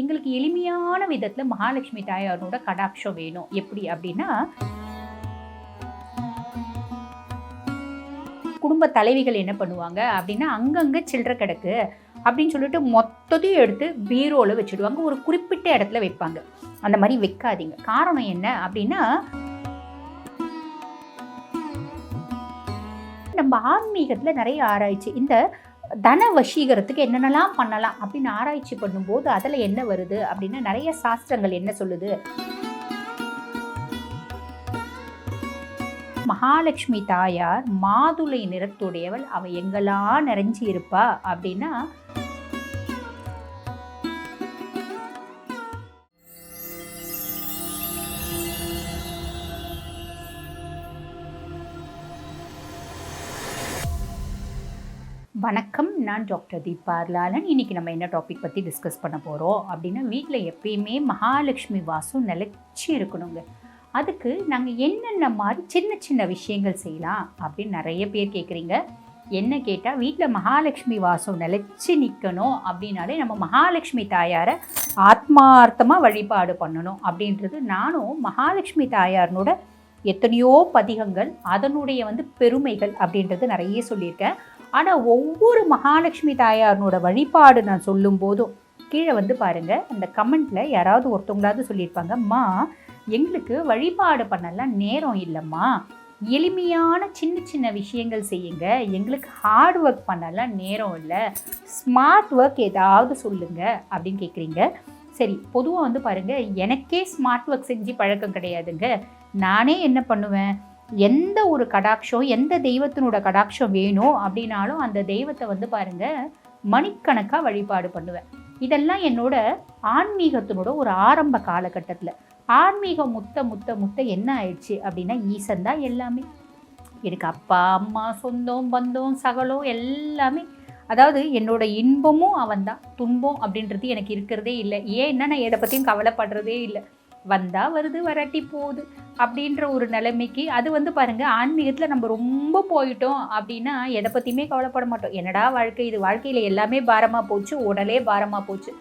எங்களுக்கு எளிமையான விதத்தில் மகாலட்சுமி தாயாரோட கடாட்சம் வேணும். எப்படி அப்படின்னா குடும்ப தலைவிகள் என்ன பண்ணுவாங்க அப்படின்னா அங்கங்கே சில்லறை கிடக்கு அப்படின்னு சொல்லிட்டு மொத்தத்தையும் எடுத்து பீரோவில் வச்சுடுவாங்க. ஒரு குறிப்பிட்ட இடத்துல வைப்பாங்க. அந்த மாதிரி வைக்காதீங்க. காரணம் என்ன அப்படின்னா நம்ம ஆன்மீகத்தில் நிறைய ஆராய்ச்சி. இந்த தன வசீகரத்துக்கு என்னென்னலாம் பண்ணலாம் அப்படின்னு ஆராய்ச்சி பண்ணும்போது அதில் என்ன வருது அப்படின்னா நிறைய சாஸ்திரங்கள் என்ன சொல்லுது? மகாலட்சுமி தாயார் மாதுளை நிறத்துடையவள். அவள் எங்கெல்லாம் நிறைஞ்சி இருப்பா அப்படின்னா நான் டாக்டர் தீபார்லாலன் இன்றைக்கி இன்னைக்கு நம்ம என்ன டாபிக் பற்றி டிஸ்கஸ் பண்ண போகிறோம் அப்படின்னா வீட்டில் எப்பயுமே மகாலட்சுமி வாசம் நிலச்சி இருக்கணுங்க. அதுக்கு நாங்கள் என்னென்ன மாதிரி சின்ன சின்ன விஷயங்கள் செய்யலாம் அப்படின்னு நிறைய பேர் கேட்குறீங்க என்ன கேட்டால் வீட்டில் மகாலட்சுமி வாசம் நிலச்சி நிற்கணும் அப்படின்னாலே நம்ம மகாலட்சுமி தாயாரை ஆத்மார்த்தமாக வழிபாடு பண்ணணும் அப்படின்றது நானும் மகாலட்சுமி தாயாரனோட எத்தனையோ பதிகங்கள் அதனுடைய வந்து பெருமைகள் அப்படின்றது நிறைய சொல்லியிருக்கேன். ஆனால் ஒவ்வொரு மகாலட்சுமி தாயாரனோட வழிபாடு நான் சொல்லும் போதும் கீழே வந்து பாருங்கள் அந்த கமெண்ட்டில் யாராவது ஒருத்தவங்களாவது சொல்லியிருப்பாங்க அம்மா எங்களுக்கு வழிபாடு பண்ணலாம் நேரம் இல்லைம்மா. எளிமையான சின்ன சின்ன விஷயங்கள் செய்யுங்க. எங்களுக்கு ஹார்ட் ஒர்க் பண்ணலாம் நேரம் இல்லை. ஸ்மார்ட் ஒர்க் ஏதாவது சொல்லுங்க. அப்படின்னு கேட்குறீங்க சரி பொதுவாக வந்து பாருங்கள் எனக்கே ஸ்மார்ட் ஒர்க் செஞ்சு பழக்கம் கிடையாதுங்க. நானே என்ன பண்ணுவேன்? எந்த ஒரு கடாட்சம் எந்த தெய்வத்தினோட கடாட்சம் வேணும் அப்படின்னாலும் அந்த தெய்வத்தை வந்து பாருங்க மணிக்கணக்காக வழிபாடு பண்ணுவேன். இதெல்லாம் என்னோட ஆன்மீகத்தினோட ஒரு ஆரம்ப காலகட்டத்தில். ஆன்மீகம் முத்த முத்த முத்த என்ன ஆயிடுச்சு அப்படின்னா ஈசன் தான் எல்லாமே. எனக்கு அப்பா அம்மா சொந்தம் பந்தம் சகலம் எல்லாமே. அதாவது என்னோட இன்பமும் அவன்தான் துன்பம் அப்படின்றது எனக்கு இருக்கிறதே இல்லை. ஏன்னா நான் எதை பற்றியும் கவலைப்படுறதே இல்லை. வந்தால் வருது வராட்டி போகுது அப்படின்ற ஒரு நிலைமைக்கு அது வந்து பாருங்கள் ஆன்மீகத்தில் நம்ம ரொம்ப போயிட்டோம் அப்படின்னா எதை பற்றியுமே கவலைப்பட மாட்டோம். என்னடா வாழ்க்கை இது? வாழ்க்கையில் எல்லாமே பாரமாக போச்சு உடலே பாரமாக போச்சு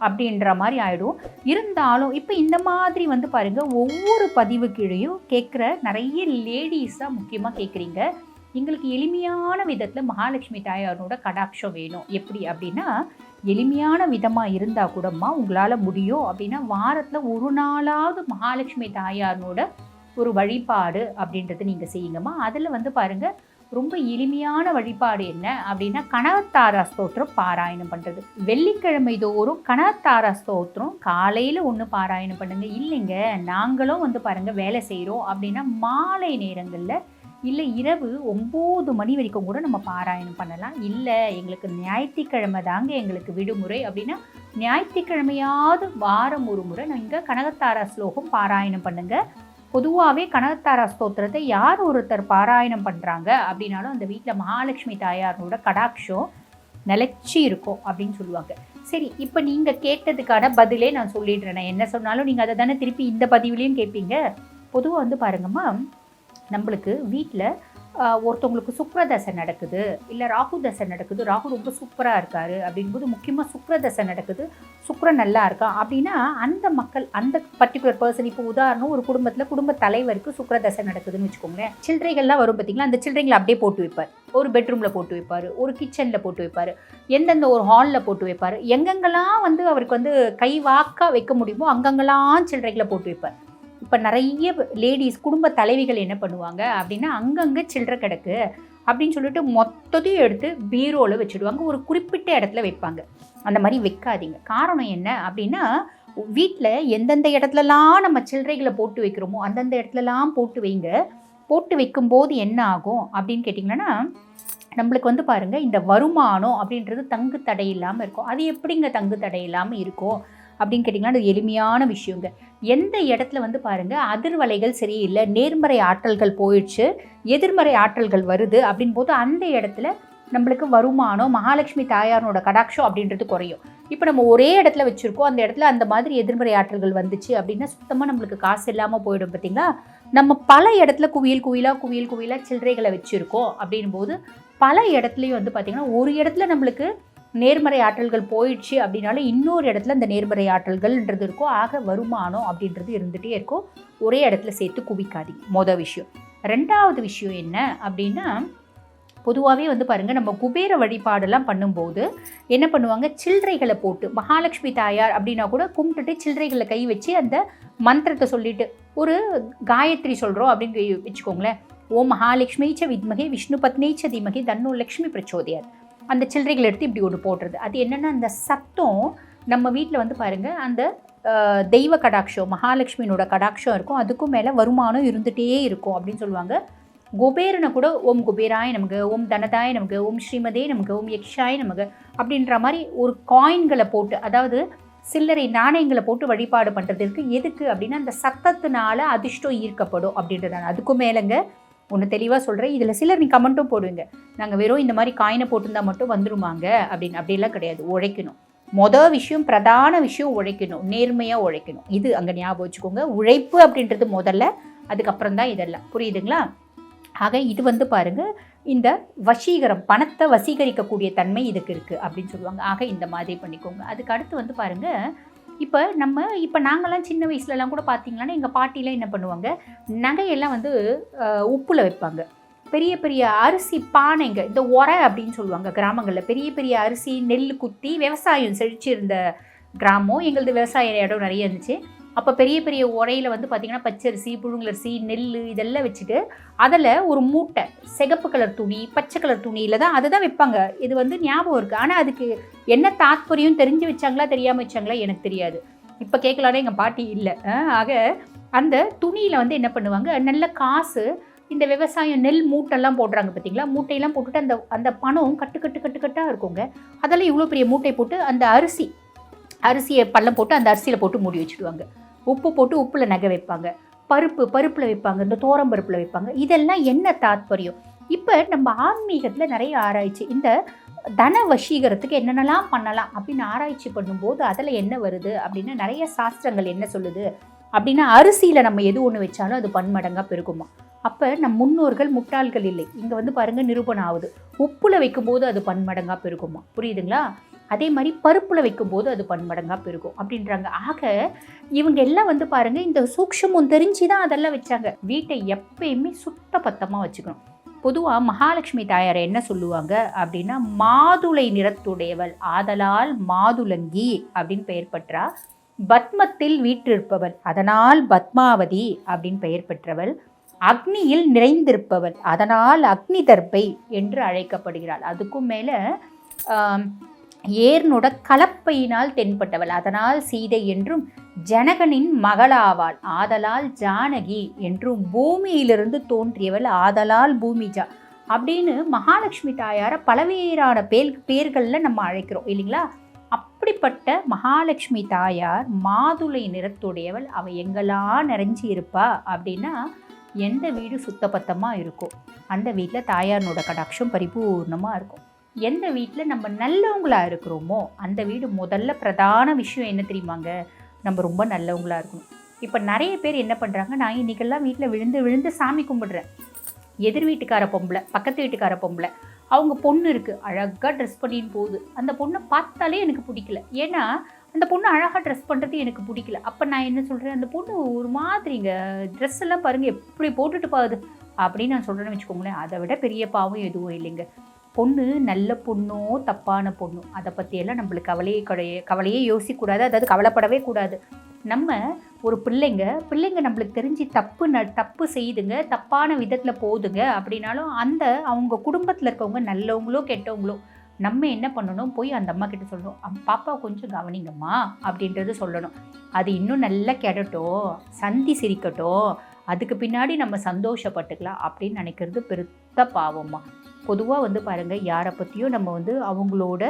அப்படின்ற மாதிரி ஆகிடும் இருந்தாலும் இப்போ இந்த மாதிரி வந்து பாருங்கள் ஒவ்வொரு பதிவுக்கீழையும் கேட்குற நிறைய லேடிஸாக முக்கியமாக கேட்குறீங்க எங்களுக்கு எளிமையான விதத்தில் மகாலட்சுமி தாயாரோட கடாட்சம் வேணும். எப்படி அப்படின்னா எளிமையான விதமாக இருந்தால் கூடம்மா உங்களால் முடியும். அப்படின்னா வாரத்தில் ஒரு நாளாவது மகாலட்சுமி தாயாரோட ஒரு வழிபாடு அப்படின்றது நீங்கள் செய்யுங்கம்மா. அதில் வந்து பாருங்கள் ரொம்ப எளிமையான வழிபாடு என்ன அப்படின்னா கனகத்தாரா ஸ்தோத்திரம் பாராயணம் பண்ணுறது வெள்ளிக்கிழமை தோறும் கனகத்தாரா ஸ்தோத்திரம் காலையில் ஒன்று பாராயணம் பண்ணுங்கள் இல்லைங்க நாங்களும் வந்து பாருங்கள் வேலை செய்கிறோம் அப்படின்னா மாலை நேரங்களில் இல்லை இரவு ஒம்பது மணி வரைக்கும் கூட நம்ம பாராயணம் பண்ணலாம். இல்லை எங்களுக்கு ஞாயிற்றுக்கிழமை தாங்க எங்களுக்கு விடுமுறை அப்படின்னா ஞாயிற்றுக்கிழமையாவது வாரம் ஒரு முறை நீங்கள் கனகத்தாரா ஸ்லோகம் பாராயணம் பண்ணுங்கள் பொதுவாகவே கனகத்தாரா ஸ்தோத்திரத்தை யார் ஒருத்தர் பாராயணம் பண்ணுறாங்க அப்படின்னாலும் அந்த வீட்டில் மகாலட்சுமி தாயாரோட கடாட்சம் நிலச்சி இருக்கும் அப்படின்னு சொல்லுவாங்க. சரி இப்போ நீங்கள் கேட்டதுக்கான பதிலே நான் சொல்லிடுறேன். என்ன சொன்னாலும் நீங்கள் அதை தானே திருப்பி இந்த பதிவுலேயும் கேட்பீங்க. பொதுவாக வந்து பாருங்கம்மா நம்மளுக்கு வீட்டில் ஒருத்தவங்களுக்கு சுக்ரதசை நடக்குது இல்லை ராகு தசை நடக்குது ராகு ரொம்ப சூப்பராக இருக்காரு அப்படிங்கும்போது முக்கியமாக சுக்ரதசை நடக்குது சுக்ரன் நல்லா இருக்கான் அப்படின்னா அந்த மக்கள் அந்த பர்டிகுலர் பர்சன் இப்போ உதாரணம் ஒரு குடும்பத்தில் குடும்ப தலைவருக்கு சுக்ரதசை நடக்குதுன்னு வச்சுக்கோங்களேன். சில்லறைகள்லாம் வரும் பார்த்தீங்களா அந்த சில்லறைகளை அப்படியே போட்டு வைப்பார். ஒரு பெட்ரூமில் போட்டு வைப்பார் ஒரு கிச்சனில் போட்டு வைப்பார் எந்தெந்த ஒரு ஹாலில் போட்டு வைப்பார் எங்கெங்கெல்லாம் வந்து அவருக்கு வந்து கை வாக்காக வைக்க முடியுமோ அங்கங்கெல்லாம் சில்லறைகளை போட்டு வைப்பார். இப்போ நிறைய லேடிஸ் குடும்ப தலைவிகள் என்ன பண்ணுவாங்க அப்படின்னா அங்கங்கே சில்லறை கிடக்கு அப்படின்னு சொல்லிட்டு மொத்தத்தையும் எடுத்து பீரோவில் வச்சுடுவாங்க. ஒரு குறிப்பிட்ட இடத்துல வைப்பாங்க. அந்த மாதிரி வைக்காதீங்க. காரணம் என்ன அப்படின்னா வீட்டில் எந்தெந்த இடத்துலலாம் நம்ம சில்லறைகளை போட்டு வைக்கிறோமோ அந்தந்த இடத்துலலாம் போட்டு வைங்க. போட்டு வைக்கும்போது என்ன ஆகும் அப்படின்னு கேட்டிங்கன்னா நம்மளுக்கு வந்து பாருங்கள் இந்த வருமானம் அப்படின்றது தங்கு தடை இல்லாமல் இருக்கும். அது எப்படிங்க தங்கு தடை இல்லாமல் இருக்கும்? அப்படின்னு கேட்டிங்கன்னா அது எளிமையான விஷயங்க. எந்த இடத்துல வந்து பாருங்கள் அதிர்வலைகள் சரியில்லை நேர்மறை ஆற்றல்கள் போயிடுச்சு எதிர்மறை ஆற்றல்கள் வருது அப்படின் போது அந்த இடத்துல நம்மளுக்கு வருமானம் மகாலட்சுமி தாயாரோட கடாட்சம் அப்படின்றது குறையும். இப்போ நம்ம ஒரே இடத்துல வச்சுருக்கோம் அந்த இடத்துல அந்த மாதிரி எதிர்மறை ஆற்றல்கள் வந்துச்சு அப்படின்னா சுத்தமாக நம்மளுக்கு காசு இல்லாமல் போயிடும் பார்த்திங்களா நம்ம பல இடத்துல குவியல் குவியலாக குவியல் குவியலாக சில்லறைகளை வச்சுருக்கோம் அப்படின் போது பல இடத்துலையும் வந்து பார்த்திங்கன்னா ஒரு இடத்துல நம்மளுக்கு நேர்மறை ஆற்றல்கள் போயிடுச்சு அப்படின்னாலும் இன்னொரு இடத்துல அந்த நேர்மறை ஆற்றல்கள்ன்றது இருக்கும் ஆக வருமானம் அப்படின்றது இருந்துகிட்டே இருக்கும் ஒரே இடத்துல சேர்த்து குவிக்காதீங்க. மொதல் விஷயம். ரெண்டாவது விஷயம் என்ன அப்படின்னா பொதுவாகவே வந்து பாருங்கள் நம்ம குபேர வழிபாடெல்லாம் பண்ணும்போது என்ன பண்ணுவாங்க? சில்லறைகளை போட்டு மகாலட்சுமி தாயார் அப்படின்னா கூட கும்பிட்டுட்டு சில்லறைகளை கை வச்சு அந்த மந்திரத்தை சொல்லிட்டு ஒரு காயத்ரி சொல்கிறோம் அப்படின்னு வச்சுக்கோங்களேன். ஓ மகாலட்சுமி ச வித்மகே விஷ்ணு பத்னி ச தீமகே தன்னு லக்ஷ்மி பிரச்சோதயார் அந்த சில்லறைகளை எடுத்து இப்படி ஒன்று போடுறது. அது என்னென்னா அந்த சத்தம் நம்ம வீட்டில் வந்து பாருங்கள் அந்த தெய்வ கடாட்சம் மகாலட்சுமியினோட கடாட்சம் இருக்கும். அதுக்கும் மேலே வருமானம் இருந்துகிட்டே இருக்கும் அப்படின்னு சொல்லுவாங்க. குபேரனை கூட ஓம் குபேராய நமக்கு ஓம் தனதாய நமக்கு ஓம் ஸ்ரீமதே நமக்கு ஓம் யக்ஷாய நமக்கு அப்படின்ற மாதிரி ஒரு காயின்களை போட்டு அதாவது சில்லறை நாணயங்களை போட்டு வழிபாடு பண்ணுறதுக்கு எதுக்கு அப்படின்னா அந்த சத்தத்தினால அதிர்ஷ்டம் ஈர்க்கப்படும் அப்படின்றதான அதுக்கும் மேலேங்க ஒன்று தெளிவாக சொல்கிறேன் இதில் சிலர் நீ கமெண்ட்டும் போடுவீங்க. நாங்கள் வெறும் இந்த மாதிரி காயினை போட்டிருந்தா மட்டும் வந்துருமாங்க? அப்படின்னு. அப்படிலாம் கிடையாது. உழைக்கணும். மொதல் விஷயம் பிரதான விஷயம் உழைக்கணும். நேர்மையாக உழைக்கணும். இது அங்கே ஞாபகம் வச்சுக்கோங்க. உழைப்பு அப்படின்றது முதல்ல அதுக்கப்புறம் தான் இதெல்லாம். புரியுதுங்களா? ஆக இது வந்து பாருங்க இந்த வசீகரம் பணத்தை வசீகரிக்கக்கூடிய தன்மை இதுக்கு இருக்குது அப்படின்னு சொல்லுவாங்க. ஆக இந்த மாதிரி பண்ணிக்கோங்க. அதுக்கு அடுத்து வந்து பாருங்கள் இப்போ நம்ம இப்போ நாங்கள்லாம் சின்ன வயசுலலாம் கூட பார்த்தீங்கன்னா எங்கள் பாட்டிலாம் என்ன பண்ணுவாங்க? நகையெல்லாம் வந்து உப்பில் வைப்பாங்க. பெரிய பெரிய அரிசி பானைங்க இந்த உரை அப்படின்னு சொல்லுவாங்க கிராமங்களில். பெரிய பெரிய அரிசி நெல் குத்தி விவசாயம் செழிச்சிருந்த கிராமம். எங்களது விவசாய இடம் நிறைய இருந்துச்சு. அப்போ பெரிய பெரிய உரையில் வந்து பார்த்திங்கன்னா பச்சரிசி புழுங்கலரிசி நெல் இதெல்லாம் வச்சுட்டு அதில் ஒரு மூட்டை சிகப்பு கலர் துணி பச்சை கலர் துணியில் தான் அதை தான் வைப்பாங்க இது வந்து ஞாபகம் இருக்குது ஆனால் அதுக்கு என்ன தாத்பரியம் தெரிஞ்சு வச்சாங்களா தெரியாமல் வச்சாங்களா எனக்கு தெரியாது. இப்போ கேட்கலானே எங்கள் பாட்டி இல்லை. ஆக அந்த துணியில் வந்து என்ன பண்ணுவாங்க நல்ல காசு இந்த விவசாயம் நெல் மூட்டைலாம் போடுறாங்க பார்த்தீங்களா மூட்டையெல்லாம் போட்டுட்டு அந்த அந்த பணம் கட்டு கட்டு கட்டு கட்டாக இருக்குங்க. அதெல்லாம் இவ்வளோ பெரிய மூட்டை போட்டு அந்த அரிசி அரிசியை பள்ளம் போட்டு அந்த அரிசியில் போட்டு மூடி வச்சுடுவாங்க. உப்பு போட்டு உப்பில் நகை வைப்பாங்க. பருப்பு பருப்பில் வைப்பாங்க. இந்த தோரம் பருப்பில் வைப்பாங்க. இதெல்லாம் என்ன தாத்பரியம்? இப்போ நம்ம ஆன்மீகத்தில் நிறைய ஆராய்ச்சி இந்த தன வசீகரத்துக்கு என்னென்னலாம் பண்ணலாம் அப்படின்னு ஆராய்ச்சி பண்ணும்போது அதில் என்ன வருது அப்படின்னு நிறைய சாஸ்திரங்கள் என்ன சொல்லுது அப்படின்னா அரிசியில் நம்ம எது ஒன்று வச்சாலும் அது பன்மடங்காக பெருகுமா? அப்போ நம் முன்னோர்கள் முட்டாள்கள் இல்லை. இங்கே வந்து பாருங்கள் நிரூபணம் ஆகுது. உப்புல வைக்கும்போது அது பன்மடங்காக பெருகுமா? புரியுதுங்களா? அதே மாதிரி பருப்பில் வைக்கும்போது அது பன்மடங்காக பெருகும் அப்படின்றாங்க. ஆக இவங்க எல்லாம் வந்து பாருங்கள் இந்த சூக்ஷமும் தெரிஞ்சு தான் அதெல்லாம் வச்சாங்க. வீட்டை எப்பயுமே சுத்த பத்தமாக வச்சுக்கணும். பொதுவாக மகாலட்சுமி தாயாரை என்ன சொல்லுவாங்க அப்படின்னா மாதுளை நிறத்துடையவள் ஆதலால் மாதுளங்கி அப்படின்னு பெயர் பெற்றா பத்மத்தில் வீற்றிருப்பவள் அதனால் பத்மாவதி அப்படின்னு பெயர் பெற்றவள் அக்னியில் நிறைந்திருப்பவள் அதனால் அக்னி தர்பை என்று அழைக்கப்படுகிறாள். அதுக்கும் மேலே ஏர்னோட கலப்பையினால் தென்பட்டவள். அதனால் சீதை என்றும் ஜனகனின் மகளாவாள். ஆதலால் ஜானகி என்றும் பூமியிலிருந்து தோன்றியவள். ஆதலால் பூமிஜா அப்படின்னு மகாலட்சுமி தாயாரை பலவேறான பேர் பேர்களில் நம்ம அழைக்கிறோம் இல்லைங்களா? அப்படிப்பட்ட மகாலட்சுமி தாயார் மாதுளை நிறத்துடையவள். அவள் எங்கெல்லாம் நிறைஞ்சி இருப்பா அப்படின்னா எந்த வீடு சுத்தபத்தமாக இருக்கும்? அந்த வீட்டில் தாயாரினோட கடாட்சம் பரிபூர்ணமாக இருக்கும். எந்த வீட்டில் நம்ம நல்லவங்களாக இருக்கிறோமோ அந்த வீடு முதல்ல பிரதான விஷயம் என்ன தெரியுமாங்க? நம்ம ரொம்ப நல்லவங்களாக இருக்கணும். இப்போ நிறைய பேர் என்ன பண்ணுறாங்க நான் இன்றைக்கெல்லாம் வீட்டில் விழுந்து விழுந்து சாமி கும்பிடுறேன். எதிர் வீட்டுக்கார பொம்பளை பக்கத்து வீட்டுக்கார பொம்பளை அவங்க பொண்ணு இருக்குது அழகாக ட்ரெஸ் பண்ணின்னு போகுது. அந்த பொண்ணை பார்த்தாலே எனக்கு பிடிக்கல. ஏன்னா அந்த பொண்ணு அழகாக ட்ரெஸ் பண்ணுறது எனக்கு பிடிக்கல. அப்போ நான் என்ன சொல்கிறேன் அந்த பொண்ணு ஒரு மாதிரிங்க. ட்ரெஸ் எல்லாம் பாருங்கள் எப்படி போட்டுட்டு போகுது அப்படின்னு நான் சொல்கிறேன்னு வச்சுக்கோங்களேன். அதை விட பெரிய பாவம் எதுவும் இல்லைங்க. பொண்ணு நல்ல பொண்ணோ தப்பான பொண்ணோ அதை பற்றியெல்லாம் நம்மளுக்கு கவலையே கிடையாது கவலையே யோசிக்கக்கூடாது. அதாவது கவலைப்படவே கூடாது. நம்ம ஒரு பிள்ளைங்க பிள்ளைங்க நம்மளுக்கு தெரிஞ்சு தப்பு ந தப்பு செய்துங்க தப்பான விதத்தில் போகுதுங்க அப்படின்னாலும் அந்த அவங்க குடும்பத்தில் இருக்கவங்க நல்லவங்களோ கெட்டவங்களோ நம்ம என்ன பண்ணணும்? போய் அந்த அம்மா கிட்ட சொல்லணும். பாப்பா கொஞ்சம் கவனிங்கம்மா அப்படின்றது சொல்லணும். அது இன்னும் நல்லா கெடட்டும் சந்தி சிரிக்கட்டும் அதுக்கு பின்னாடி நம்ம சந்தோஷப்பட்டுக்கலாம் அப்படின்னு நினைக்கிறது பெருத்த பாவம்மா. பொதுவாக வந்து பாருங்கள் யாரை பற்றியும் நம்ம வந்து அவங்களோட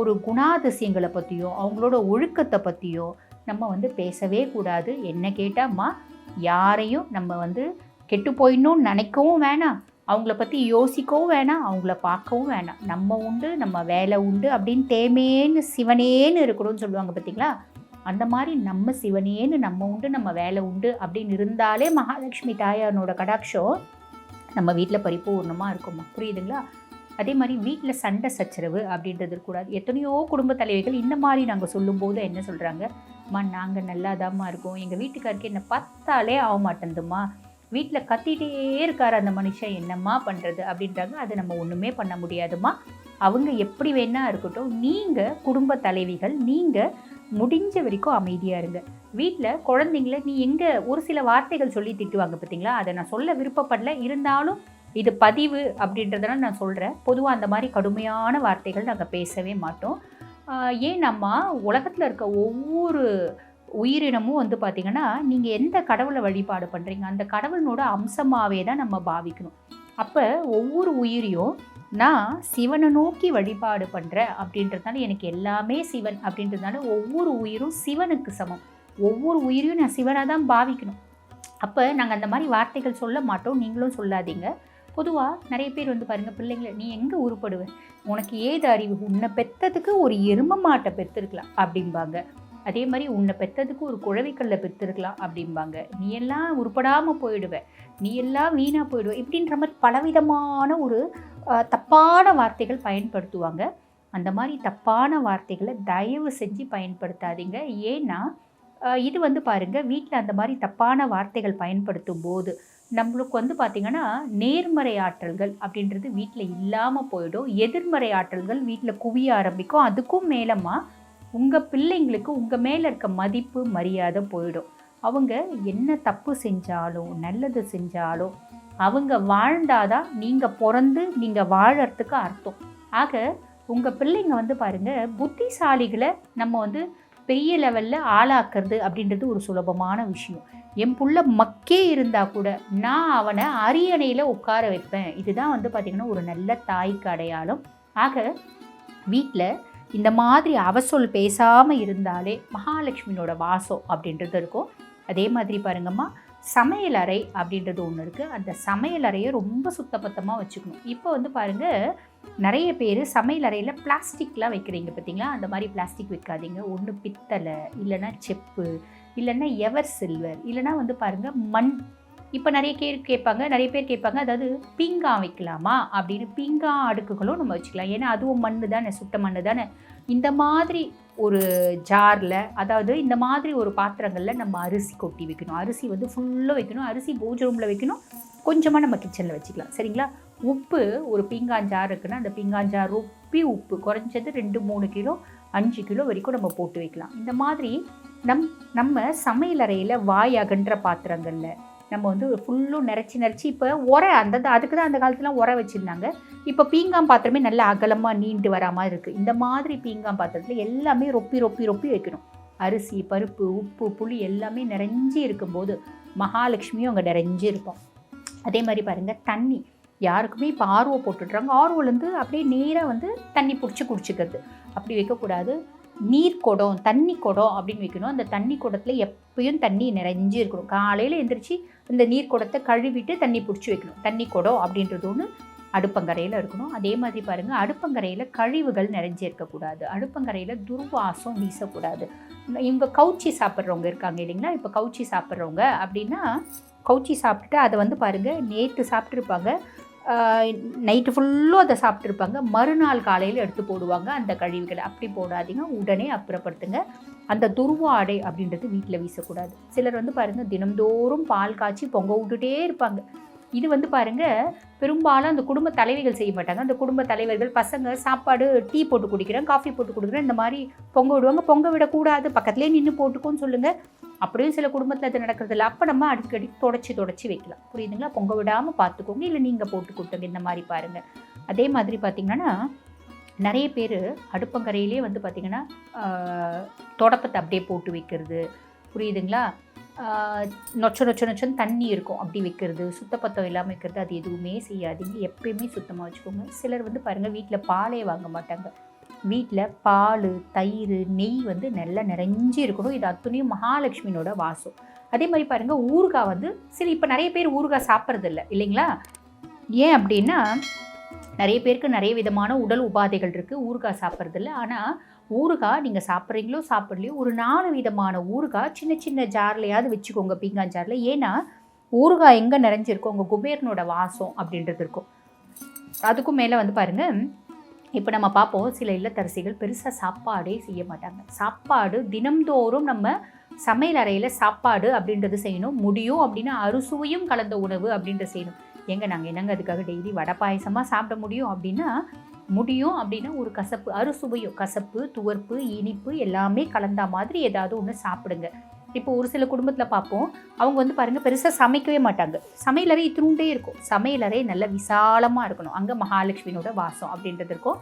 ஒரு குணாதிசயங்களை பற்றியும் அவங்களோட ஒழுக்கத்தை பற்றியும் நம்ம வந்து பேசவே கூடாது. என்ன கேட்டாம்மா யாரையும் நம்ம வந்து கெட்டு போயிடணும்னு நினைக்கவும் வேணாம். அவங்கள பற்றி யோசிக்கவும் வேணாம். அவங்கள பார்க்கவும் வேணாம். நம்ம உண்டு நம்ம வேலை உண்டு அப்படின்னு தேமேன்னு சிவனேன்னு இருக்கணும்னு சொல்லுவாங்க பார்த்தீங்களா அந்த மாதிரி நம்ம சிவனேன்னு நம்ம உண்டு நம்ம வேலை உண்டு அப்படின்னு இருந்தாலே மகாலட்சுமி தாயாரனோட கடாட்சம் நம்ம வீட்டில் பரிபூர்ணமாக இருக்குமா? புரியுதுங்களா? அதே மாதிரி வீட்டில் சண்டை சச்சரவு அப்படின்றது கூடாது எத்தனையோ குடும்ப தலைவிகள் இந்த மாதிரி நாங்கள் சொல்லும்போது என்ன சொல்கிறாங்க அம்மா நாங்கள் நல்லாதாம்மா இருக்கோம். எங்கள் வீட்டுக்காருக்கு என்னை பார்த்தாலே ஆக மாட்டேங்குதும்மா வீட்டில் கத்திட்டே இருக்கார் அந்த மனுஷன். என்னம்மா பண்ணுறது அப்படின்றாங்க. அதை நம்ம ஒன்றுமே பண்ண முடியாதும்மா. அவங்க எப்படி வேணா இருக்கட்டும். நீங்கள் குடும்ப தலைவிகள் நீங்கள் முடிஞ்ச வரைக்கும் அமைதியாக இருங்க. வீட்டில் குழந்தைங்கள நீ எங்கே ஒரு சில வார்த்தைகள் சொல்லி திட்டுவாங்க பார்த்தீங்களா அதை நான் சொல்ல விருப்பப்படல. இருந்தாலும் இது பதிவு அப்படின்றதெல்லாம் நான் சொல்கிறேன் பொதுவாக அந்த மாதிரி கடுமையான வார்த்தைகள் நாங்கள் பேசவே மாட்டோம். ஏன் நம்ம உலகத்தில் இருக்க ஒவ்வொரு உயிரினமும் வந்து பார்த்திங்கன்னா நீங்கள் எந்த கடவுளை வழிபாடு பண்ணுறீங்க அந்த கடவுளோட அம்சமாகவே தான் நம்ம பாவிக்கணும். அப்போ ஒவ்வொரு உயிரியும் நான் சிவனை நோக்கி வழிபாடு பண்ணுறேன் அப்படின்றதுனால எனக்கு எல்லாமே சிவன் அப்படின்றதுனால ஒவ்வொரு உயிரும் சிவனுக்கு சமம். ஒவ்வொரு உயிரையும் நான் சிவனாக தான் பாவிக்கணும். அப்போ நாங்கள் அந்த மாதிரி வார்த்தைகள் சொல்ல மாட்டோம். நீங்களும் சொல்லாதீங்க. பொதுவாக நிறைய பேர் வந்து பாருங்கள் பிள்ளைங்கள நீ எங்கே உருப்படுவ? உனக்கு ஏது அறிவு? உன்னை பெற்றதுக்கு ஒரு எரும மாட்டை பெற்றிருக்கலாம் அப்படிம்பாங்க. அதே மாதிரி உன்னை பெற்றதுக்கு ஒரு குழவிக்கல்ல பெற்றிருக்கலாம் அப்படிம்பாங்க. நீ எல்லாம் உருப்படாமல் போயிடுவ. நீ எல்லாம் வீணாக போயிடுவ இப்படின்ற மாதிரி பலவிதமான ஒரு தப்பான வார்த்தைகள் பயன்படுத்துவாங்க. அந்த மாதிரி தப்பான வார்த்தைகளை தயவு செஞ்சு பயன்படுத்தாதீங்க. ஏன்னா இது வந்து பாருங்கள் வீட்டில் அந்த மாதிரி தப்பான வார்த்தைகள் பயன்படுத்தும் போது நம்மளுக்கு வந்து பார்த்திங்கன்னா நேர்மறை ஆற்றல்கள் அப்படின்றது வீட்டில் இல்லாமல் போயிடும். எதிர்மறை ஆற்றல்கள் வீட்டில் குவிய ஆரம்பிக்கும். அதுக்கும் மேலமா உங்கள் பிள்ளைங்களுக்கு உங்கள் மேலே இருக்க மதிப்பு மரியாதை போயிடும். அவங்க என்ன தப்பு செஞ்சாலும் நல்லது செஞ்சாலும் அவங்க வாழ்ந்தாதான் நீங்கள் பிறந்து நீங்கள் வாழறதுக்கு அர்த்தம். ஆக உங்கள் பிள்ளைங்க வந்து பாருங்கள் புத்திசாலிகளை நம்ம வந்து பெரிய லெவலில் ஆளாக்குறது அப்படின்றது ஒரு சுலபமான விஷயம். என் புள்ள மக்கே இருந்தால் கூட நான் அவனை அரியணையில் உட்கார வைப்பேன். இதுதான் வந்து பார்த்திங்கன்னா ஒரு நல்ல தாய்க்கு அடையாளம். ஆக வீட்டில் இந்த மாதிரி அவசொல் பேசாமல் இருந்தாலே மகாலட்சுமியோட வாசம் அப்படின்றது இருக்கும். அதே மாதிரி பாருங்கம்மா சமையல் அறை அப்படின்றது ஒன்று இருக்குது அந்த சமையல் அறையை ரொம்ப சுத்தபத்தமாக வச்சுக்கணும். இப்போ வந்து பாருங்கள் நிறைய பேர் சமையல் அறையில் பிளாஸ்டிக்லாம் வைக்கிறீங்க பார்த்தீங்களா அந்த மாதிரி பிளாஸ்டிக் வைக்காதீங்க. ஒன்று பித்தளை இல்லைன்னா செப்பு இல்லைன்னா எவர் சில்வர் இல்லைன்னா வந்து பாருங்கள் மண். இப்போ நிறைய பேர் கேட்பாங்க நிறைய பேர் கேட்பாங்க அதாவது பீங்கா வைக்கலாமா? அப்படின்னு பீங்கா அடுக்குகளும் நம்ம வச்சுக்கலாம். ஏன்னா அதுவும் மண் தானே சுட்ட மண் தானே. இந்த மாதிரி ஒரு ஜாரில் அதாவது இந்த மாதிரி ஒரு பாத்திரங்களில் நம்ம அரிசி கொட்டி வைக்கணும். அரிசி வந்து ஃபுல்லாக வைக்கணும். அரிசி பூஜை ரூமில் வைக்கணும். கொஞ்சமாக நம்ம கிச்சனில் வச்சுக்கலாம். சரிங்களா? உப்பு ஒரு பீங்காஞ்சாறு இருக்குன்னா அந்த பீங்கான் ரொப்பி உப்பு குறைஞ்சது ரெண்டு மூணு கிலோ அஞ்சு கிலோ வரைக்கும் நம்ம போட்டு வைக்கலாம். இந்த மாதிரி நம் நம்ம சமையலறையில் வாய் அகன்ற பாத்திரங்களில் நம்ம வந்து ஃபுல்லும் நிறச்சி நிறச்சி இப்போ உரை அந்த அதுக்கு தான் அந்த காலத்துலாம் உரை வச்சுருந்தாங்க. இப்போ பீங்காம் பாத்திரமே நல்ல அகலமாக நீண்டு வரா மாதிரி இருக்குது இந்த மாதிரி பீங்காம் பாத்திரத்தில் எல்லாமே ரொப்பி ரொப்பி ரொப்பி வைக்கணும். அரிசி பருப்பு உப்பு புளி எல்லாமே நிறைஞ்சி இருக்கும்போது மகாலட்சுமியும் அங்கே நிறைஞ்சி இருப்போம். அதே மாதிரி பாருங்கள் தண்ணி. யாருக்குமே இப்போ ஆர்வம் போட்டுடுறாங்க ஆர்வலேருந்து அப்படியே நேராக வந்து தண்ணி பிடிச்சி குடிச்சிக்கிறது. அப்படி வைக்கக்கூடாது. நீர் குடம் தண்ணி குடம் அப்படின்னு வைக்கணும். அந்த தண்ணி குடத்தில் எப்பயும் தண்ணி நிறைஞ்சு இருக்கணும். காலையில் எந்திரிச்சு இந்த நீர் குடத்தை கழுவிட்டு தண்ணி பிடிச்சி வைக்கணும். தண்ணி குடம் அப்படின்றது ஒன்று அடுப்பங்கரையில் இருக்கணும். அதே மாதிரி பாருங்கள் அடுப்பங்கரையில் கழிவுகள் நிறைஞ்சு இருக்கக்கூடாது. அடுப்பங்கரையில் துர்வாசம் வீசக்கூடாது. இவங்க கவுச்சி சாப்பிட்றவங்க இருக்காங்க இல்லைங்களா? இப்போ கவுச்சி சாப்பிட்றவங்க அப்படின்னா கவுச்சி சாப்பிட்டுட்டு அதை வந்து பாருங்கள் நேற்று சாப்பிட்ருப்பாங்க நைட்டு ஃபுல்லும் அதை சாப்பிட்ருப்பாங்க மறுநாள் காலையில் எடுத்து போடுவாங்க அந்த கழிவுகளை. அப்படி போடாதீங்க உடனே அப்புறப்படுத்துங்க. அந்த துருவாடை அப்படின்றது வீட்டில் வீசக்கூடாது. சிலர் வந்து பாருங்கள் தினம்தோறும் பால் காய்ச்சி பொங்க விட்டுட்டே இருப்பாங்க. இது வந்து பாருங்கள் பெரும்பாலும் அந்த குடும்ப தலைவிகள் செய்ய மாட்டாங்க. அந்த குடும்ப தலைவர்கள் பசங்க சாப்பாடு டீ போட்டு குடிக்கிறேன் காஃபி போட்டு கொடுக்குறேன் இந்த மாதிரி பொங்க விடுவாங்க. பொங்க விடக்கூடாது. பக்கத்துலேயே நின்று போட்டுக்கோன்னு சொல்லுங்கள் அப்படியும் சில குடும்பத்தில் அது நடக்கிறது இல்லை. அப்போ நம்ம அடிக்கடி தொடச்சி தொடச்சி வைக்கலாம். புரியுதுங்களா? பொங்க விடாமல் பார்த்துக்கோங்க. இல்லை நீங்கள் போட்டு கொடுத்துங்க இந்த மாதிரி பாருங்கள் அதே மாதிரி பார்த்திங்கன்னா நிறைய பேர் அடுப்பங்கரையிலே வந்து பார்த்திங்கன்னா தொடப்பத்தை அப்படியே போட்டு வைக்கிறது. புரியுதுங்களா? நொச்ச நொச்ச நொச்சன்னு தண்ணி இருக்கும். அப்படி வைக்கிறது. சுத்தப்பத்தம் இல்லாமல் வைக்கிறது. அது எதுவுமே செய்யாதீங்க. எப்பயுமே சுத்தமாக வச்சுக்கோங்க. சிலர் வந்து பாருங்கள் வீட்டில் பாலே வாங்க மாட்டாங்க. வீட்டில் பால் தயிர் நெய் வந்து நல்லா நிறைஞ்சு இருக்கணும். இது அத்துணையும் மகாலட்சுமியோட வாசம். அதே மாதிரி பாருங்கள் ஊறுகாய் வந்து சரி இப்போ நிறைய பேர் ஊறுகாய் சாப்பிட்றது இல்லை இல்லைங்களா? ஏன் அப்படின்னா நிறைய பேருக்கு நிறைய விதமான உடல் உபாதைகள் இருக்குது ஊறுகாய் சாப்பிட்றதில்ல. ஆனால் ஊறுகாய் நீங்கள் சாப்பிட்றீங்களோ சாப்பிட்லையோ ஒரு நாலு விதமான ஊறுகாய் சின்ன சின்ன ஜார்லையாவது வச்சுக்கோங்க பீங்கான் ஜாரில். ஏன்னா ஊறுகாய் எங்கே நிறைஞ்சிருக்கோ உங்கள் குபேரனோட வாசம் அப்படின்றது இருக்கும். அதுக்கும் மேலே வந்து பாருங்கள் இப்போ நம்ம பார்ப்போம் சில இல்லத்தரசிகள் பெருசாக சாப்பாடே செய்ய மாட்டாங்க. சாப்பாடு தினம்தோறும் நம்ம சமையல் அறையில் சாப்பாடு அப்படின்றது செய்யணும். முடியும் அப்படின்னா அறுசுவையும் கலந்த உணவு அப்படின்றது செய்யணும். எங்கே நாங்கள் என்னங்க அதுக்காக டெய்லி வடை பாயசமாக சாப்பிட முடியும் அப்படின்னா முடியும் அப்படின்னா ஒரு கசப்பு அறுசுவையும் கசப்பு துவர்ப்பு இனிப்பு எல்லாமே கலந்த மாதிரி ஏதாவது ஒன்று சாப்பிடுங்க. இப்போ ஒரு சில குடும்பத்தில் பார்ப்போம் அவங்க வந்து பாருங்கள் பெருசாக சமைக்கவே மாட்டாங்க. சமையலறை இத்தினுண்டே இருக்கும். சமையலறை நல்ல விசாலமாக இருக்கணும். அங்கே மகாலட்சுமியோட வாசம் அப்படின்றது இருக்கும்.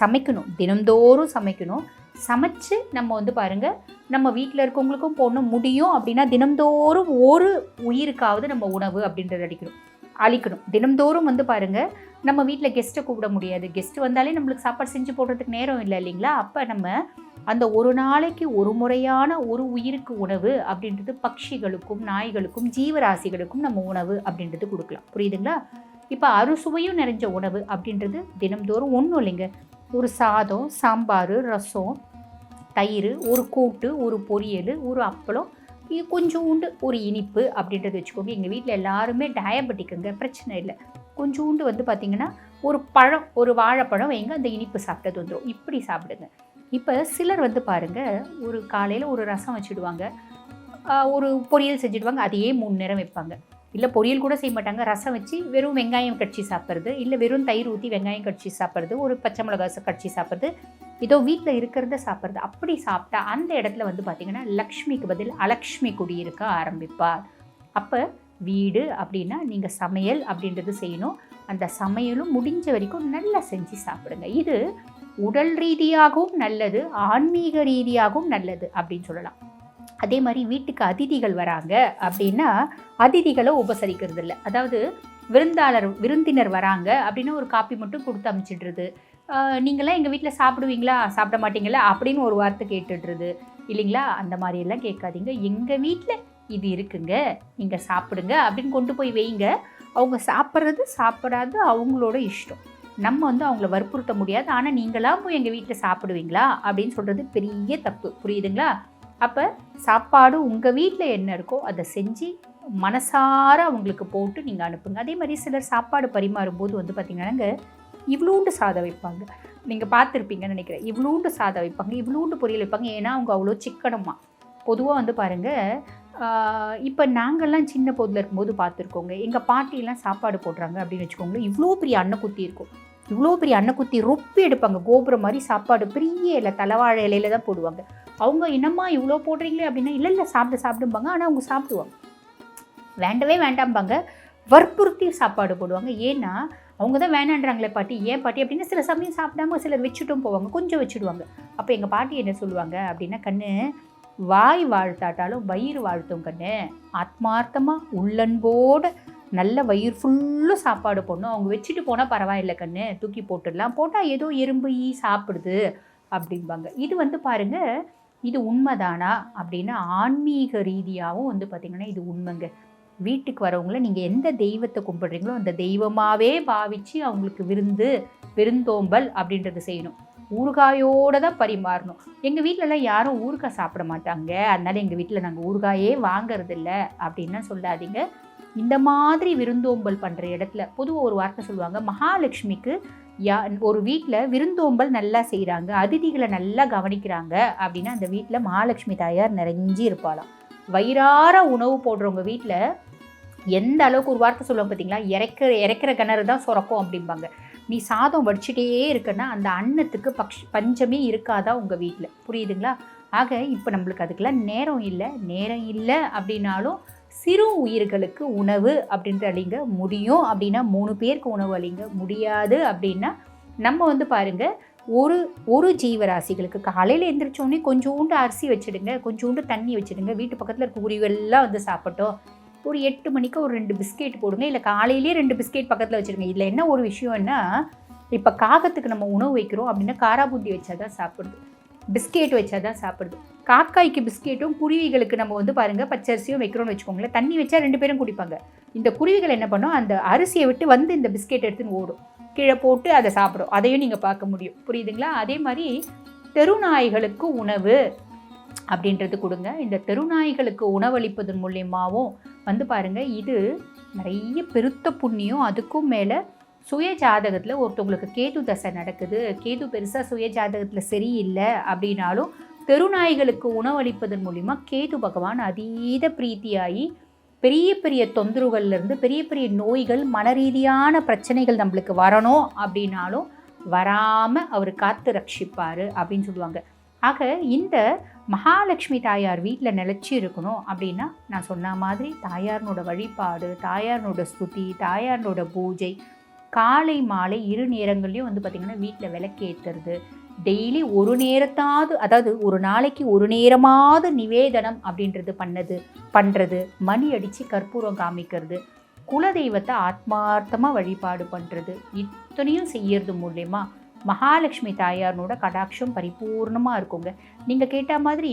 சமைக்கணும். தினந்தோறும் சமைக்கணும். சமைச்சு நம்ம வந்து பாருங்கள் நம்ம வீட்டில் இருக்கவங்களுக்கும் போடணும் முடியும் அப்படின்னா தினந்தோறும் ஒரு உயிருக்காவது நம்ம உணவு அப்படின்றத அடிக்கணும். அழிக்கணும். தினம்தோறும் வந்து பாருங்கள் நம்ம வீட்டில் கெஸ்ட்டை கூப்பிட முடியாது. கெஸ்ட்டு வந்தாலே நம்மளுக்கு சாப்பாடு செஞ்சு போடுறதுக்கு நேரம் இல்லை இல்லைங்களா? அப்போ நம்ம அந்த ஒரு நாளைக்கு ஒரு முறையான ஒரு உயிருக்கு உணவு அப்படின்றது பட்சிகளுக்கும் நாய்களுக்கும் ஜீவராசிகளுக்கும் நம்ம உணவு அப்படின்றது கொடுக்கலாம். புரியுதுங்களா? இப்போ அறுசுவையும் நிறைஞ்ச உணவு அப்படின்றது தினம்தோறும் ஒன்றும் இல்லைங்க. ஒரு சாதம் சாம்பார் ரசம் தயிர் ஒரு கூட்டு ஒரு பொரியல் ஒரு அப்பளம் இது கொஞ்சோண்டு ஒரு இனிப்பு அப்படின்றது வச்சுக்கோங்க. எங்கள் வீட்டில் எல்லாருமே டயபெட்டிக்குங்க பிரச்சனை இல்லை. கொஞ்சோண்டு வந்து பார்த்திங்கன்னா ஒரு பழம் ஒரு வாழைப்பழம் வைங்க அந்த இனிப்பு சாப்பிட்டது வந்துடும் இப்படி சாப்பிடுங்க. இப்போ சிலர் வந்து பாருங்கள் ஒரு காலையில் ஒரு ரசம் வச்சுடுவாங்க. ஒரு பொரியல் செஞ்சுடுவாங்க அதையே மூணு நேரம் வைப்பாங்க. இல்லை பொரியல் கூட செய்ய மாட்டாங்க. ரசம் வச்சு வெறும் வெங்காயம் கட்சி சாப்பிட்றது இல்லை வெறும் தயிர் ஊற்றி வெங்காயம் கட்சி சாப்பிட்றது ஒரு பச்சை மிளகாய் கட்சி சாப்பிட்றது ஏதோ வீட்டில் இருக்கிறத சாப்பிட்றது. அப்படி சாப்பிட்டா அந்த இடத்துல வந்து பார்த்திங்கன்னா லக்ஷ்மிக்கு பதில் அலக்ஷ்மி குடியிருக்க ஆரம்பிப்பார். அப்போ வீடு அப்படின்னா நீங்கள் சமையல் அப்படின்றது செய்யணும். அந்த சமையலும் முடிஞ்ச வரைக்கும் நல்லா செஞ்சு சாப்பிடுங்க. இது உடல் ரீதியாகவும் நல்லது ஆன்மீக ரீதியாகவும் நல்லது அப்படின்னு சொல்லலாம். அதே மாதிரி வீட்டுக்கு அதிதிகள் வராங்க அப்படின்னா அதிதிகளை உபசரிக்கிறது இல்லை அதாவது விருந்தாளர் விருந்தினர் வராங்க அப்படின்னா ஒரு காப்பி மட்டும் கொடுத்து அமுச்சிடுறது. நீங்களாம் எங்கள் வீட்டில் சாப்பிடுவீங்களா? சாப்பிட மாட்டீங்களா? அப்படின்னு ஒரு வார்த்தை கேட்டுடுறது. இல்லைங்களா? அந்த மாதிரியெல்லாம் கேட்காதீங்க. எங்கள் வீட்டில் இது இருக்குங்க. நீங்கள் சாப்பிடுங்க. அப்படின்னு கொண்டு போய் வைங்க. அவங்க சாப்பிட்றது சாப்பிடாது அவங்களோட இஷ்டம். நம்ம வந்து அவங்கள வற்புறுத்த முடியாது. ஆனால் நீங்களாம் போய் எங்கள் வீட்டில் சாப்பிடுவீங்களா? அப்படின்னு சொல்கிறது பெரிய தப்பு. புரியுதுங்களா? அப்போ சாப்பாடு உங்கள் வீட்டில் என்ன இருக்கோ அதை செஞ்சு மனசார அவங்களுக்கு போட்டு நீங்கள் அனுப்புங்க. அதே மாதிரி சிலர் சாப்பாடு பரிமாறும்போது வந்து பார்த்திங்கன்னாங்க இவ்வளோண்டு சாதம் வைப்பாங்க. நீங்கள் பார்த்துருப்பீங்கன்னு நினைக்கிறேன். இவ்வளோண்டு சாதம் வைப்பாங்க இவ்வளோண்டு பொரியல் வைப்பாங்க. ஏன்னா அவங்க அவ்வளோ சிக்கனமா. பொதுவாக வந்து பாருங்கள் இப்போ நாங்கள்லாம் சின்ன பொதுல இருக்கும்போது பார்த்துருக்கோங்க. எங்கள் பாட்டிலாம் சாப்பாடு போடுறாங்க அப்படின்னு வச்சுக்கோங்களேன் இவ்வளோ பெரிய அன்னக்குத்தி இருக்கும். இவ்வளோ பெரிய அன்னக்குத்தி ரொப்பி எடுப்பாங்க. கோபுரம் மாதிரி சாப்பாடு பெரிய இலை தலைவாழை இலையில தான் போடுவாங்க. அவங்க என்னம்மா இவ்வளோ போடுறீங்களே அப்படின்னா இல்லை இல்லை சாப்பிட்டு சாப்பிடும்பாங்க. ஆனால் அவங்க சாப்பிடுவாங்க. வேண்டவே வேண்டாம்பாங்க. வற்புறுத்தி சாப்பாடு போடுவாங்க. ஏன்னா அவங்க தான் வேணான்றாங்களே பாட்டி. ஏன் பாட்டி? அப்படின்னு சில சமயம் சாப்பிடாம சிலர் வச்சுட்டும் போவாங்க. கொஞ்சம் வச்சுடுவாங்க. அப்போ எங்கள் பாட்டி என்ன சொல்லுவாங்க அப்படின்னா கண்ணு வாய் வாழ்த்தாட்டாலும் வயிறு வாழ்த்தும் கண்ணு. ஆத்மார்த்தமாக உள்ளன்போடு நல்ல வயிறு ஃபுல்லும் சாப்பாடு போடணும். அவங்க வச்சுட்டு போனால் பரவாயில்ல கண்ணு. தூக்கி போட்டுடலாம். போட்டால் ஏதோ எறும்பு ஈ சாப்பிடுது. அப்படிம்பாங்க. இது வந்து பாருங்கள் இது உண்மைதானா அப்படின்னா ஆன்மீக ரீதியாகவும் வந்து பார்த்திங்கன்னா இது உண்மைங்க. வீட்டுக்கு வரவங்கள நீங்கள் எந்த தெய்வத்தை கும்பிடுறீங்களோ அந்த தெய்வமாகவே பாவித்து அவங்களுக்கு விருந்து விருந்தோம்பல் அப்படின்றது செய்யணும். ஊறுகாயோடு தான் பரிமாறணும். எங்கள் வீட்டிலலாம் யாரும் ஊறுகாய் சாப்பிட மாட்டாங்க. அதனால் எங்கள் வீட்டில் நாங்கள் ஊறுகாயே வாங்குறதில்ல அப்படின்னா சொல்லாதீங்க. இந்த மாதிரி விருந்தோம்பல் பண்ணுற இடத்துல பொதுவாக ஒரு வார்த்தை சொல்லுவாங்க மகாலட்சுமிக்கு யா ஒரு வீட்டில் விருந்தோம்பல் நல்லா செய்கிறாங்க அதிதிகளை நல்லா கவனிக்கிறாங்க அப்படின்னா அந்த வீட்டில் மகாலட்சுமி தாயார் நிறைஞ்சி இருப்பாளாம். வயிறார உணவு போடுறவங்க வீட்டில் எந்த அளவுக்கு ஒரு வார்த்தை சொல்லுவாங்க பார்த்தீங்களா இறக்கிற இறக்கிற கிணறு தான் சுரக்கும் அப்படிம்பாங்க. நீ சாதம் வடிச்சிட்டே இருக்கன்னா அந்த அன்னத்துக்கு பக்ஷ் பஞ்சமே இருக்காதா உங்கள் வீட்டில் புரியுதுங்களா? ஆக இப்போ நம்மளுக்கு அதுக்கெல்லாம் நேரம் இல்லை. நேரம் இல்லை அப்படின்னாலும் சிறு உயிர்களுக்கு உணவு அப்படின்ற அழிங்க முடியும் அப்படின்னா மூணு பேருக்கு உணவு அழிங்க முடியாது அப்படின்னா நம்ம வந்து பாருங்க ஒரு ஒரு ஜீவராசிகளுக்கு காலையில் எழுந்திரிச்சோடனே கொஞ்சோண்டு அரிசி வச்சுடுங்க கொஞ்சோண்டு தண்ணி வச்சிடுங்க வீட்டு பக்கத்தில் இருக்க உரிவெல்லாம் வந்து சாப்பிட்டோம். ஒரு எட்டு மணிக்கு ஒரு ரெண்டு பிஸ்கெட் போடுங்க இல்லை காலையிலேயே ரெண்டு பிஸ்கெட் பக்கத்தில் வச்சுருங்க இதில் என்ன ஒரு விஷயம்னா இப்போ காகத்துக்கு நம்ம உணவு வைக்கிறோம் அப்படின்னா காராபூந்தி வச்சா தான் சாப்பிடுது. பிஸ்கெட் வச்சா தான் சாப்பிடுது. காக்காய்க்கு பிஸ்கெட்டும் குருவிகளுக்கு நம்ம வந்து பாருங்கள் பச்சரிசியும் வைக்கிறோம்னு வச்சுக்கோங்களேன். தண்ணி வச்சா ரெண்டு பேரும் குடிப்பாங்க. இந்த குருவிகள் என்ன பண்ணும் அந்த அரிசியை விட்டு வந்து இந்த பிஸ்கெட் எடுத்துன்னு ஓடும். கீழே போட்டு அதை சாப்பிடும். அதையும் நீங்கள் பார்க்க முடியும். புரியுதுங்களா? அதே மாதிரி தெருநாய்களுக்கு உணவு அப்படின்றது கொடுங்க. இந்த தெருநாய்களுக்கு உணவளிப்பதன் மூலியமாகவும் வந்து பாருங்க இது நிறைய பெருத்த புண்ணியம். அதுக்கும் மேலே சுய ஜாதகத்தில் ஒருத்தவங்களுக்கு கேது தசை நடக்குது கேது பெருசாக சுய ஜாதகத்தில் சரியில்லை அப்படின்னாலும் தெருநாய்களுக்கு உணவளிப்பதன் மூலிமா கேது பகவான் அதீத பிரீத்தியாகி பெரிய பெரிய தொந்தரவுகள்லேருந்து பெரிய பெரிய நோய்கள் மனரீதியான பிரச்சனைகள் நம்மளுக்கு வரணும் அப்படின்னாலும் வராமல் அவர் காத்து ரட்சிப்பார் அப்படின்னு சொல்லுவாங்க. ஆக இந்த மகாலட்சுமி தாயார் வீட்டில் நிலச்சி இருக்கணும் அப்படின்னா நான் சொன்ன மாதிரி தாயாரனோட வழிபாடு தாயாரனோட ஸ்துதி தாயாரனோட பூஜை காலை மாலை இரு நேரங்கள்லையும் வந்து பார்த்திங்கன்னா வீட்டில் விளக்கு ஏற்றுறது டெய்லி ஒரு நேரத்தாவது அதாவது ஒரு நாளைக்கு ஒரு நேரமாவது நிவேதனம் அப்படின்றது பண்ணது பண்ணுறது மணி அடித்து கற்பூரம் காமிக்கிறது. குலதெய்வத்தை ஆத்மார்த்தமாக வழிபாடு பண்ணுறது இத்தனையும் செய்யறது மூலயமா மகாலட்சுமி தாயார்னோட கடாட்சம் பரிபூர்ணமாக இருக்குங்க. நீங்கள் கேட்ட மாதிரி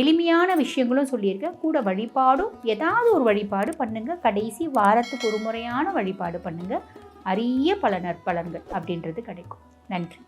எளிமையான விஷயங்களும் சொல்லியிருக்கேன் கூட வழிபாடும் ஏதாவது ஒரு வழிபாடு பண்ணுங்கள் கடைசி வாரத்துக்கு ஒரு முறையான வழிபாடு பண்ணுங்கள் அரிய பல நற்பலன்கள் அப்படின்றது கிடைக்கும். நன்றி.